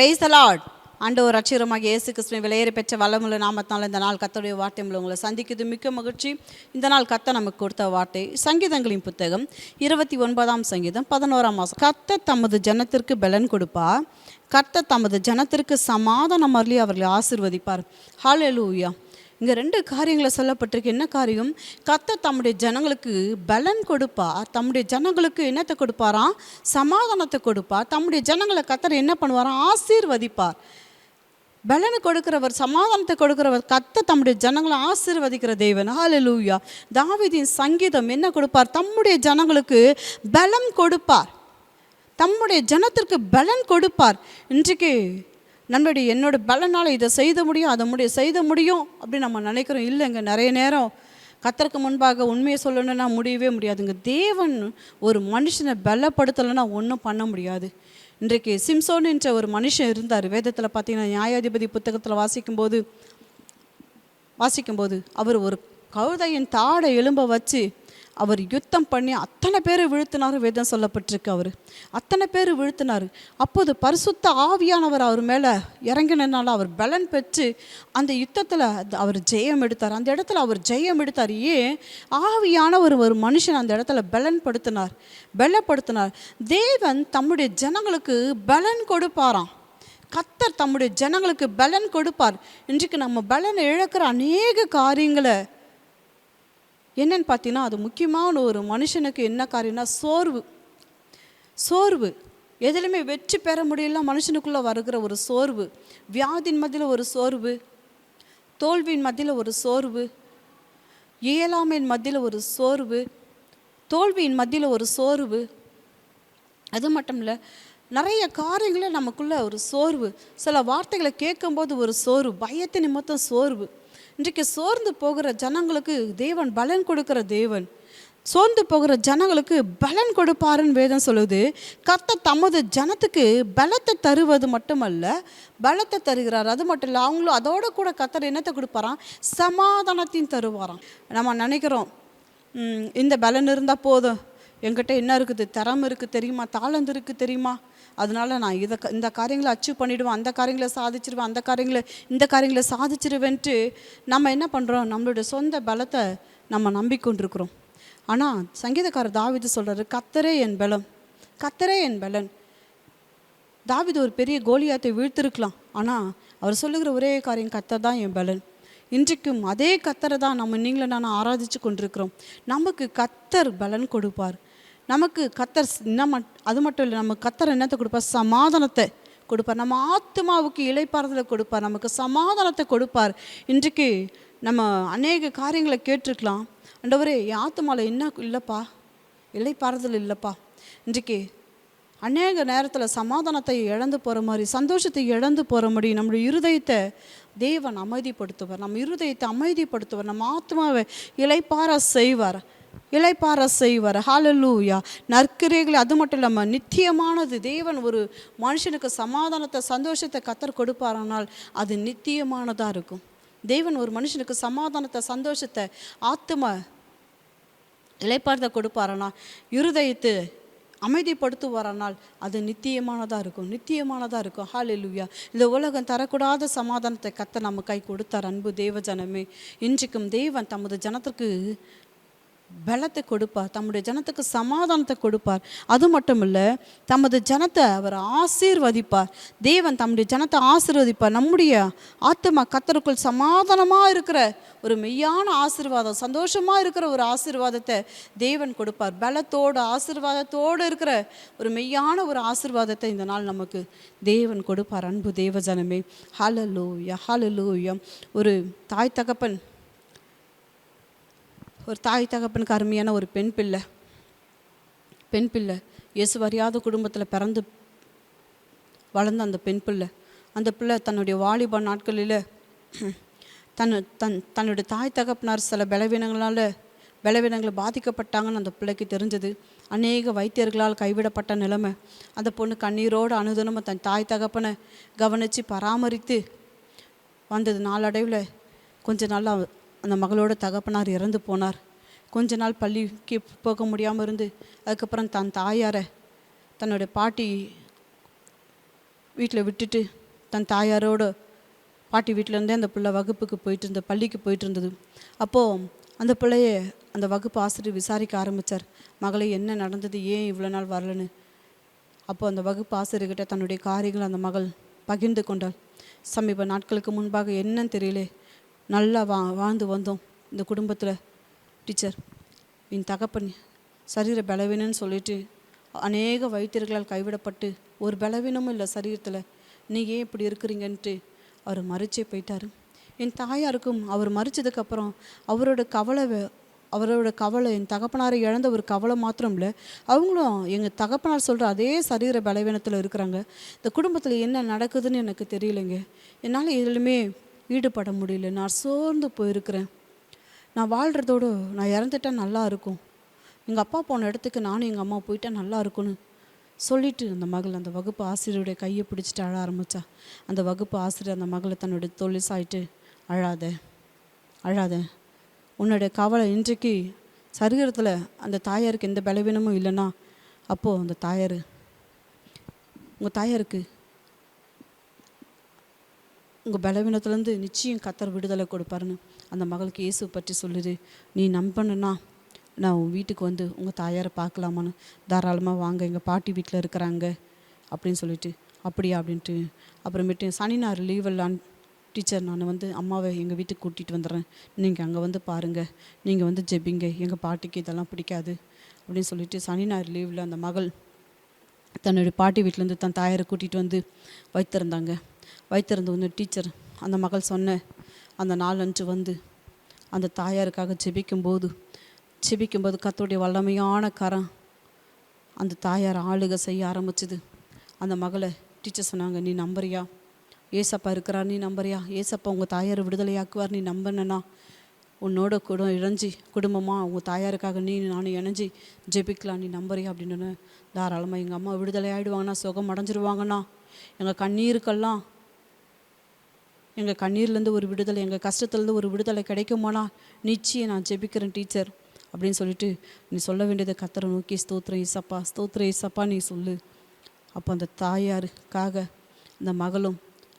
Price Lord ஒரு ரட்சகரமாக இயேசு கிறிஸ்துவின் விலையேறி பெற்ற வளமுள்ள நாமத்தினால் இந்த நாள் கத்தருடைய வார்த்தை மூலம் உங்களை சந்திக்குது மிக்க மகிழ்ச்சி. இந்த நாள் கத்த நமக்கு கொடுத்த வார்த்தை சங்கீதங்களின் புத்தகம் இருபத்தி ஒன்பதாம் சங்கீதம் பதினோராம் மாதம் கத்த தமது ஜனத்திற்கு பலன் கொடுப்பா. கத்த தமது ஜனத்திற்கு சமாதானம் அருளி அவர்களை ஆசிர்வதிப்பார். ஹாலெலூயா இங்கே ரெண்டு காரியங்களை சொல்லப்பட்டிருக்கு. என்ன காரியம்? கத்த தம்முடைய ஜனங்களுக்கு பலன் கொடுப்பார். தம்முடைய ஜனங்களுக்கு என்னத்தை கொடுப்பாராம்? சமாதானத்தை கொடுப்பார். தம்முடைய ஜனங்களை கத்தர் என்ன பண்ணுவாராம்? ஆசீர்வதிப்பார். பலனை கொடுக்கிறவர் சமாதானத்தை கொடுக்கிறவர் கத்த தம்முடைய ஜனங்களை ஆசீர்வதிக்கிற தேவன். ஹalleluya தாவிதின் சங்கீதம் என்ன கொடுப்பார்? தம்முடைய ஜனங்களுக்கு பலம் கொடுப்பார். தம்முடைய ஜனத்திற்கு பலன் கொடுப்பார். இன்றைக்கு நம்மளுடைய என்னோட பலனால் இதை செய்த முடியும் அதை முடிய செய்த முடியும் அப்படின்னு நம்ம நினைக்கிறோம். இல்லைங்க நிறைய நேரம் கத்தருக்கு முன்பாக உண்மையை சொல்லணும்னா முடியவே முடியாதுங்க. தேவன் ஒரு மனுஷனை பலப்படுத்தலைன்னா ஒன்றும் பண்ண முடியாது. இன்றைக்கு சிம்சோன் என்ற ஒரு மனுஷன் இருந்தார். வேதத்தில் பார்த்தீங்கன்னா நியாயாதிபதி புத்தகத்தில் வாசிக்கும்போது வாசிக்கும்போது அவர் ஒரு கழுதையின் தாடை எலும்ப வச்சு அவர் யுத்தம் பண்ணி அத்தனை பேர் வீழ்த்தினார் வேதம் சொல்லப்பட்டிருக்கு அவர். அத்தனை பேர் வீழ்த்தினார். அப்போது பரிசுத்த ஆவியானவர் அவர் மேலே இறங்கினனால அவர் பலன் பெற்று அந்த யுத்தத்தில் அவர் ஜெயம் எடுத்தார். அந்த இடத்துல அவர் ஜெயம் எடுத்தார். ஏன்? ஆவியானவர் ஒரு மனுஷன் அந்த இடத்துல பலன் படுத்தினார் பலப்படுத்தினார். தேவன் தம்முடைய ஜனங்களுக்கு பலன் கொடுப்பாராம். கத்தர் தம்முடைய ஜனங்களுக்கு பலன் கொடுப்பார். இன்றைக்கு நம்ம பலனை இழக்கிற அநேக காரியங்களை என்னன்னு பார்த்தீங்கன்னா அது முக்கியமான ஒரு மனுஷனுக்கு என்ன காரியம்னா சோர்வு. சோர்வு. எதுலையுமே வெற்றி பெற முடியல மனுஷனுக்குள்ளே வருகிற ஒரு சோர்வு. வியாதியின் மத்தியில் ஒரு சோர்வு. தோல்வியின் மத்தியில் ஒரு சோர்வு. இயலாமையின் மத்தியில் ஒரு சோர்வு. தோல்வியின் மத்தியில் ஒரு சோர்வு. அது மட்டும் இல்லை நிறைய காரியங்களில் நமக்குள்ளே ஒரு சோர்வு. சில வார்த்தைகளை கேட்கும்போது ஒரு சோர்வு. பயத்தை நிமித்தம் சோர்வு. இன்றைக்கு சோர்ந்து போகிற ஜனங்களுக்கு தேவன் பலன் கொடுக்கிற தேவன். சோர்ந்து போகிற ஜனங்களுக்கு பலன் கொடுப்பாருன்னு வேதம் சொல்லுது. கத்த தமது ஜனத்துக்கு பலத்தை தருவது மட்டுமல்ல பலத்தை தருகிறார். அது மட்டும் இல்லை அவங்களும் அதோட கூட கத்தர் என்னத்தை கொடுப்பாராம்? சமாதானத்தையும் தருவாராம். நம்ம நினைக்கிறோம் இந்த பலன் இருந்தால் போதும். என்கிட்ட என்ன இருக்குது? திறமை இருக்குது தெரியுமா? தாளந்து இருக்குது தெரியுமா? அதனால நான் இதை க- இந்த காரியங்களை அச்சீவ் பண்ணிவிடுவேன் அந்த காரியங்களை சாதிச்சிருவேன் அந்த காரியங்களை இந்த காரியங்களை சாதிச்சிருவேன்ட்டு நம்ம என்ன பண்ணுறோம் நம்மளுடைய சொந்த பலத்தை நம்ம நம்பிக்கொண்டிருக்கிறோம். ஆனால் சங்கீதக்காரர் தாவிது சொல்கிறாரு கத்தரே என் பலம் கத்தரே என் பலன். தாவிது ஒரு பெரிய கோலியாத்தை வீழ்த்திருக்கலாம். ஆனால் அவர் சொல்லுகிற ஒரே காரியம் கத்தர் தான் என் பலன். இன்றைக்கும் அதே கத்தரை தான் நம்ம நீங்களும் நான் ஆராதிச்சு கொண்டிருக்கிறோம். நமக்கு கத்தர் பலன் கொடுப்பார். நமக்கு கத்தர் என்ன மட் அது மட்டும் இல்லை நம்ம கத்தர் என்னத்தை கொடுப்பார்? சமாதானத்தை கொடுப்பார். நம்ம ஆத்மாவுக்கு இளைப்பாறுதலை கொடுப்பார். நமக்கு சமாதானத்தை கொடுப்பார். இன்றைக்கு நம்ம அநேக காரியங்களை கேட்டிருக்கலாம். அண்டவரே என் ஆத்மாவில் என்ன இல்லைப்பா? இலைப்பாறுதல் இல்லைப்பா. இன்றைக்கு அநேக நேரத்தில் சமாதானத்தை இழந்து போகிற மாதிரி சந்தோஷத்தை இழந்து போகிற மாதிரி நம்முடைய இருதயத்தை தேவன் அமைதிப்படுத்துவார். நம்ம இருதயத்தை அமைதிப்படுத்துவார். நம்ம ஆத்மாவை இளைப்பார செய்வார். இளைப்பார செய்வார் ஹalleluya நற்கிரைகள் அது மட்டும் இல்லாமல் நித்தியமானது. தேவன் ஒரு மனுஷனுக்கு சமாதானத்தை சந்தோஷத்தை கத்தர் கொடுப்பாரானால் அது நித்தியமானதாக இருக்கும். தேவன் ஒரு மனுஷனுக்கு சமாதானத்தை சந்தோஷத்தை ஆத்ம இளைப்பாறுதல் கொடுப்பாரானா இருதயத்து அமைதிப்படுத்துவாரானால் அது நித்தியமானதாக இருக்கும். நித்தியமானதாக இருக்கும். ஹalleluya இந்த உலகம் தரக்கூடாத சமாதானத்தை கத்த நம்ம கை கொடுத்தார். அன்பு தேவ ஜனமே. இன்றைக்கும் தேவன் தமது ஜனத்திற்கு பலத்தை கொடுப்பார். தம்முடைய ஜனத்துக்கு சமாதானத்தை கொடுப்பார். அது மட்டும் இல்லை தமது ஜனத்தை அவர் ஆசீர்வதிப்பார். தேவன் தம்முடைய ஜனத்தை ஆசீர்வதிப்பார். நம்முடைய ஆத்மா கத்தருக்குள் சமாதானமாக இருக்கிற ஒரு மெய்யான ஆசீர்வாதம் சந்தோஷமாக இருக்கிற ஒரு ஆசீர்வாதத்தை தேவன் கொடுப்பார். பலத்தோடு ஆசீர்வாதத்தோடு இருக்கிற ஒரு மெய்யான ஒரு ஆசீர்வாதத்தை இந்த நாள் நமக்கு தேவன் கொடுப்பார். அன்பு தேவ ஜனமே ஹலலூயா ஹலலூயம் ஒரு தாய் தகப்பன் ஒரு தாய் தகப்பனுக்கு அருமையான ஒரு பெண் பிள்ளை. பெண் பிள்ளை. இயேசு அறியாத குடும்பத்தில் பிறந்து வளர்ந்த அந்த பெண் பிள்ளை. அந்த பிள்ளை தன்னுடைய வாலிப நாட்களில் தன் தன் தன்னுடைய தாய் தகப்பனார் சில பலவீனங்களால் பலவீனங்களை பாதிக்கப்பட்டாங்கன்னு அந்த பிள்ளைக்கு தெரிஞ்சது. அநேக வைத்தியர்களால் கைவிடப்பட்ட நிலைமை. அந்த பொண்ணு கண்ணீரோடு அனுதினமும் தன் தாய் தகப்பனை கவனித்து பராமரித்து வந்தது. நாளடைவில் கொஞ்ச நாள் அந்த மகளோட தகப்பனார் இறந்து போனார். கொஞ்ச நாள் பள்ளிக்கு போக முடியாமல் இருந்து அதுக்கப்புறம் தன் தாயாரை தன்னோட பாட்டி வீட்டில் விட்டுட்டு தன் தாயாரோட பாட்டி வீட்டிலேருந்தே அந்த பிள்ளை வகுப்புக்கு போயிட்டு இருந்த பள்ளிக்கு போயிட்டு இருந்தது. அப்போது அந்த பிள்ளைய அந்த வகுப்பு ஆசிரியர் விசாரிக்க ஆரம்பித்தார் மகளை என்ன நடந்தது? ஏன் இவ்வளோ நாள் வரலன்னு? அப்போ அந்த வகுப்பு ஆசிரியர்கிட்ட தன்னுடைய காரியங்களை அந்த மகள் பகிர்ந்து கொண்டாள். சமீப நாட்களுக்கு முன்பாக என்னன்னு தெரியலே. நல்லா வா வாழ்ந்து வந்தோம் இந்த குடும்பத்தில். டீச்சர் என் தகப்பன் சரீர பலவீனன்னு சொல்லிட்டு அநேக வைத்தியர்களால் கைவிடப்பட்டு ஒரு பலவீனமும் இல்லை சரீரத்தில். நீ ஏன் இப்படி இருக்கிறீங்கன்ட்டு அவர் மறிச்சே போயிட்டாரு. என் தாயாருக்கும் அவர் மறிச்சதுக்கப்புறம் அவரோட கவலை அவரோட கவலை என் தகப்பனாரை இழந்த ஒரு கவலை மாத்திரம் இல்லை அவங்களும் எங்கள் தகப்பனார் சொல்கிற அதே சரீர பலவீனத்தில் இருக்கிறாங்க. இந்த குடும்பத்தில் என்ன நடக்குதுன்னு எனக்கு தெரியலைங்க. என்னால் எதுலையுமே ஈடுபட முடியல. நான் சோர்ந்து போயிருக்கிறேன். நான் வாழ்கிறதோடு நான் இறந்துட்டா நல்லா இருக்கும். எங்கள் அப்பா போன இடத்துக்கு நானும் எங்கள் அம்மா போயிட்டா நல்லா இருக்கும்னு சொல்லிட்டு அந்த மகள் அந்த வகுப்பு ஆசிரியருடைய கையை பிடிச்சிட்டு அழ ஆரம்பித்தா அந்த வகுப்பு ஆசிரியர் அந்த மகளை தன்னுடைய தொழில் சாயிட்டு அழாத அழாத. உன்னுடைய கவலை இன்றைக்கு சரீரத்தில் அந்த தாயாருக்கு எந்த பலவீனமும் இல்லைன்னா அப்போது அந்த தாயார் உங்கள் தாயாருக்கு உங்கள் பலவீனத்துலேருந்து நிச்சயம் கத்தர் விடுதலை கொடுப்பாருன்னு அந்த மகளுக்கு இயேசு பற்றி சொல்லுது. நீ நம்பணுன்னா நான் உன் வீட்டுக்கு வந்து உங்கள் தாயாரை பார்க்கலாமான்னு தாராளமாக வாங்க. எங்கள் பாட்டி வீட்டில் இருக்கிறாங்க. அப்படின்னு சொல்லிட்டு அப்படியா? அப்படின்ட்டு. அப்புறமேட்டு சனி ஞாயிறு லீவெல்லாம் டீச்சர் நான் வந்து அம்மாவை எங்கள் வீட்டுக்கு கூட்டிகிட்டு வந்துடுறேன். நீங்கள் அங்கே வந்து பாருங்கள் நீங்கள் வந்து ஜெபிங்க. எங்கள் பாட்டிக்கு இதெல்லாம் பிடிக்காது. அப்படின்னு சொல்லிட்டு சனி ஞாயிறு லீவில் அந்த மகள் தன்னுடைய பாட்டி வீட்டிலேருந்து தன் தாயாரை கூட்டிகிட்டு வந்து வைத்திருந்தாங்க. வைத்திருந்த ஒன்று டீச்சர் அந்த மகள் சொன்ன அந்த நாளன்று வந்து அந்த தாயாருக்காக ஜெபிக்கும்போது ஜெபிக்கும்போது கத்தோடைய வல்லமையான கரம் அந்த தாயார் ஆளுக செய்ய ஆரம்பிச்சுது. அந்த மகளை டீச்சர் சொன்னாங்க நீ நம்புறியா? ஏசப்பா இருக்கிறார் நீ நம்புறியா? ஏசப்பா உங்கள் தாயாரை விடுதலையாக்குவார் நீ நம்பினா உன்னோட கூட இணைஞ்சி குடும்பமாக உங்கள் தாயாருக்காக நீ நானும் இணைஞ்சி ஜெபிக்கலாம் நீ நம்புறியா? அப்படின்னு தாராளமாக எங்கள் அம்மா விடுதலை ஆகிடுவாங்கண்ணா சுகம் அடைஞ்சிருவாங்கண்ணா. எங்கள் கண்ணீருக்கெல்லாம் எங்கள் கண்ணீர்லேருந்து ஒரு விடுதலை எங்கள் கஷ்டத்துலேருந்து ஒரு விடுதலை கிடைக்குமானா? நிச்சயம் நான் ஜெபிக்கிறேன் டீச்சர். அப்படின்னு சொல்லிட்டு நீ சொல்ல வேண்டியதை கத்தரை நோக்கி ஸ்தோத்திரம் இசப்பா ஸ்தோத்திர இசப்பா நீ சொல்லு. அப்போ அந்த தாயாருக்காக அந்த மகளும்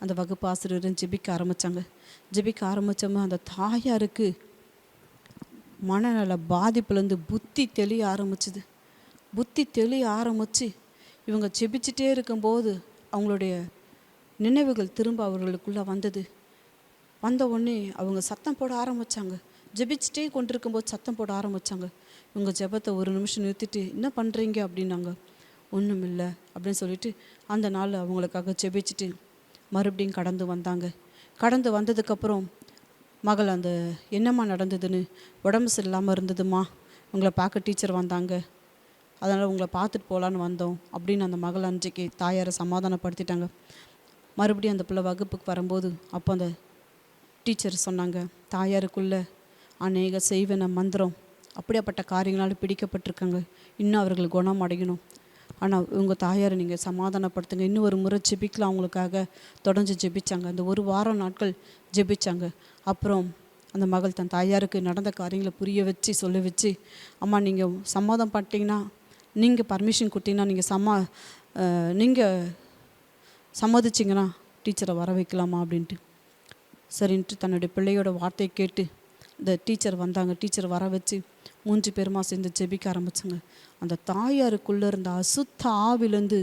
அந்த வகுப்பு ஆசிரியரும் ஜெபிக்க ஆரம்பித்தாங்க ஜெபிக்க ஆரம்பித்தோம்னா அந்த தாயாருக்கு மனநல பாதிப்புலேருந்து புத்தி தெளிய ஆரம்பிச்சுது. புத்தி தெளிய ஆரம்பித்து இவங்க ஜெபிச்சிட்டே இருக்கும்போது அவங்களுடைய நினைவுகள் திரும்ப அவர்களுக்குள்ளே வந்தது. வந்த உடனே அவங்க சத்தம் போட ஆரம்பித்தாங்க ஜெபிச்சுட்டே கொண்டிருக்கும்போது சத்தம் போட ஆரம்பித்தாங்க இவங்க ஜெபத்தை ஒரு நிமிஷம் நிறுத்திட்டு என்ன பண்ணுறீங்க அப்படின்னாங்க. ஒன்றும் இல்லை அப்படின்னு சொல்லிட்டு அந்த நாள் அவங்களுக்காக ஜெபிச்சுட்டு மறுபடியும் கடந்து வந்தாங்க. கடந்து வந்ததுக்கப்புறம் மகள் அந்த என்னம்மா நடந்ததுன்னு? உடம்பு சரியில்லாமல் இருந்ததுமா உங்களை பார்க்க டீச்சர் வந்தாங்க. அதனால் உங்களை பார்த்துட்டு போகலான்னு வந்தோம் அப்படின்னு அந்த மகள் அன்றைக்கு தாயாரை சமாதானப்படுத்திட்டாங்க. மறுபடியும் அந்த பிள்ளை வகுப்புக்கு வரும்போது அப்போ அந்த டீச்சர் சொன்னாங்க தாயாருக்குள்ள அநேக செய்வன மந்திரம் அப்படியாப்பட்ட காரியங்களால் பிடிக்கப்பட்டிருக்காங்க. இன்னும் அவர்கள் குணம் அடையணும் ஆனால் உங்கள் தாயாரை நீங்கள் சமாதானப்படுத்துங்க. இன்னும் ஒரு முறை ஜெபிக்கலாம் அவங்களுக்காக. தொடர்ந்து ஜெபிச்சாங்க. அந்த ஒரு வாரம் நாட்கள் ஜெபிச்சாங்க. அப்புறம் அந்த மகள் தன் தாயாருக்கு நடந்த காரியங்களை புரிய வச்சு சொல்ல வச்சு அம்மா நீங்கள் சம்மதம் பண்ணிட்டீங்கன்னா நீங்கள் பர்மிஷன் கொடுத்தீங்கன்னா நீங்கள் சம்மா நீங்கள் சம்மதிச்சிங்கன்னா டீச்சரை வர வைக்கலாமா அப்படின்ட்டு. சரின்ட்டு தன்னுடைய பிள்ளையோட வார்த்தையை கேட்டு இந்த டீச்சர் வந்தாங்க. டீச்சர் வர வச்சு மூன்று பேருமா சேர்ந்து ஜெபிக்க ஆரம்பித்தாங்க அந்த தாயாருக்குள்ளே இருந்த அசுத்த ஆவிலேருந்து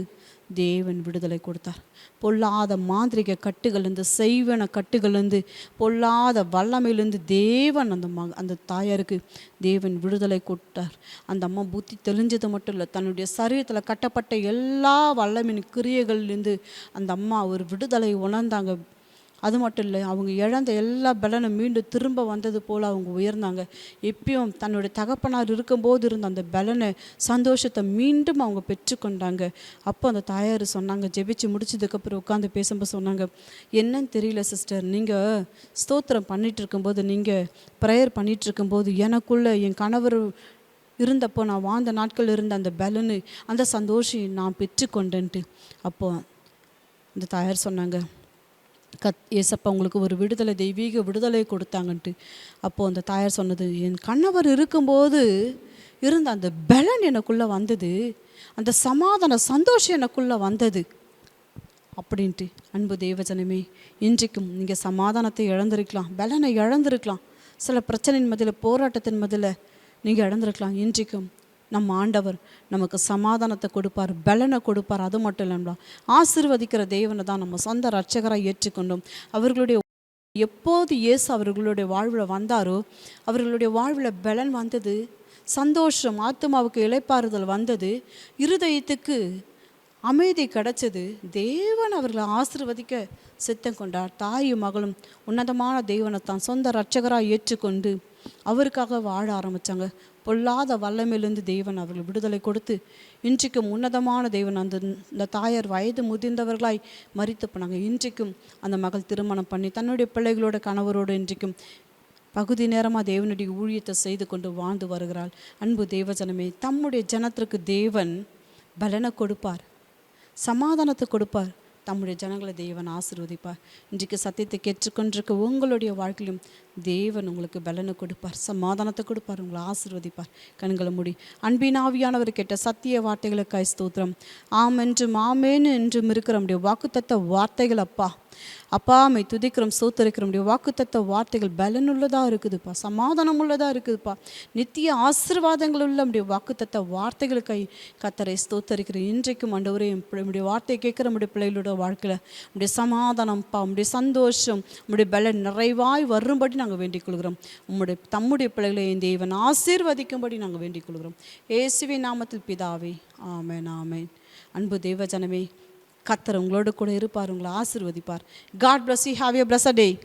தேவன் விடுதலை கொடுத்தார். பொல்லாத மாந்திரிக கட்டுகள்லேருந்து செய்வன கட்டுகள்லேருந்து பொல்லாத வல்லமையிலேருந்து தேவன் அந்த ம அந்த தாயாருக்கு தேவன் விடுதலை கொடுத்தார். அந்த அம்மா புத்தி தெளிஞ்சது மட்டும் இல்லை தன்னுடைய சரீரத்தில் கட்டப்பட்ட எல்லா வல்லமின் கிரியைகள்லேருந்து அந்த அம்மா ஒரு விடுதலை உணர்ந்தாங்க. அது மட்டும் இல்லை அவங்க இழந்த எல்லா பலனும் மீண்டும் திரும்ப வந்தது போல் அவங்க உயர்ந்தாங்க. எப்பயும் தன்னுடைய தகப்பனார் இருக்கும்போது இருந்த அந்த பலனை சந்தோஷத்தை மீண்டும் அவங்க பெற்றுக்கொண்டாங்க. அப்போ அந்த தாயார் சொன்னாங்க ஜெபிச்சு முடிச்சதுக்கப்புறம் உட்காந்து பேசும்போது சொன்னாங்க என்னன்னு தெரியல சிஸ்டர் நீங்கள் ஸ்தோத்திரம் பண்ணிகிட்ருக்கும்போது நீங்கள் ப்ரேயர் பண்ணிட்டு இருக்கும்போது என் கணவர் இருந்தப்போ நான் வாழ்ந்த நாட்கள் இருந்த அந்த பலனு அந்த சந்தோஷம் நான் பெற்றுக்கொண்டேன்ட்டு. அப்போது அந்த தாயார் சொன்னாங்க கத் ஏசப்பா உங்களுக்கு ஒரு விடுதலை தெய்வீக விடுதலை கொடுத்தாங்கன்ட்டு. அப்போது அந்த தாயார் சொன்னது என் கணவர் இருக்கும்போது இருந்த அந்த பலன் எனக்குள்ளே வந்தது. அந்த சமாதான சந்தோஷம் எனக்குள்ளே வந்தது. அப்படின்ட்டு அன்பு தேவஜனமே இன்றைக்கும் நீங்கள் சமாதானத்தை இழந்திருக்கலாம் பலனை இழந்திருக்கலாம். சில பிரச்சனையின் மதியில் போராட்டத்தின் மதியில் நீங்கள் இழந்திருக்கலாம். இன்றைக்கும் நம்ம ஆண்டவர் நமக்கு சமாதானத்தை கொடுப்பார் பலனை கொடுப்பார். அது மட்டும் இல்லாமல் ஆசிர்வதிக்கிற தேவனை தான் நம்ம சொந்த ரட்சகராக ஏற்றுக்கொண்டோம். அவர்களுடைய எப்போது இயேசு அவர்களுடைய வாழ்வில் வந்தாரோ அவர்களுடைய வாழ்வில் பலன் வந்தது சந்தோஷம் ஆத்மாவுக்கு இளைப்பாறுதல் வந்தது இருதயத்துக்கு அமைதி கிடைச்சது. தேவன் அவர்களை ஆசிர்வதிக்க சித்தம் கொண்டார். தாயும் மகளும் உன்னதமான தேவனை தான் சொந்த ரட்சகராக ஏற்றுக்கொண்டு அவருக்காக வாழ ஆரம்பித்தாங்க பொல்லாத வல்லமையிலிருந்து தேவன் அவர்கள் விடுதலை கொடுத்து இன்றைக்கும் உன்னதமான தேவன் அந்த இந்த தாயார் வயது முதிர்ந்தவர்களாய் மறித்து போனாங்க. இன்றைக்கும் அந்த மகள் திருமணம் பண்ணி தன்னுடைய பிள்ளைகளோட கணவரோடு இன்றைக்கும் பகுதி நேரமாக தேவனுடைய ஊழியத்தை செய்து கொண்டு வாழ்ந்து வருகிறாள். அன்பு தேவஜனமே தம்முடைய ஜனத்திற்கு தேவன் பலனை கொடுப்பார். சமாதானத்தை கொடுப்பார். தம்முடைய ஜனங்களை தேவன் ஆசீர்வதிப்பார். இன்றைக்கு சத்தியத்தை கேட்டுக்கொண்டிருக்க உங்களுடைய வாழ்க்கையிலும் தேவன் உங்களுக்கு பலனை கொடுப்பார். சமாதானத்தை கொடுப்பார். உங்களை ஆசீர்வதிப்பார். கண்களை மூடி. அன்பின் ஆவியானவர் கேட்ட சத்திய வார்த்தைகளுக்காய் ஸ்தோத்திரம். ஆம் என்றும் ஆமேன்னு என்றும் இருக்கிற நம்முடைய வாக்குத்தத்த வார்த்தைகள் அப்பா. அப்பா மை துதிக்கிறோம் சோத்தரிக்கிறோம். வாக்குத்தத்த வார்த்தைகள் பலனுள்ளதாக இருக்குதுப்பா. சமாதானம் உள்ளதாக இருக்குதுப்பா. நித்திய ஆசீர்வாதங்கள் உள்ள நம்முடைய வாக்குத்தத்த வார்த்தைகளுக்காய் கத்தரை ஸ்தோத்தரிக்கிறேன் இன்றைக்கும் ஆண்டவரே நம்முடைய வார்த்தையை கேட்குற நம்முடைய பிள்ளைகளோட வாழ்க்கையில் நம்முடைய சமாதானம்ப்பா நம்முடைய சந்தோஷம் நம்முடைய பலன் நிறைவாய் வரும்படி நாங்கள் வேண்டிக் கொள்கிறோம் உம்முடைய தம்முடைய பிள்ளைகளை என் தேவன் ஆசீர்வதிக்கும்படி நாங்கள் வேண்டிக் கொள்கிறோம் இயேசுவே நாமத்தில் பிதாவே ஆமேன் ஆமேன். அன்பு தேவஜனமே கத்தர் உங்களோட கூட இருப்பார் உங்களை ஆசிர்வதிப்பார். God bless have have a a day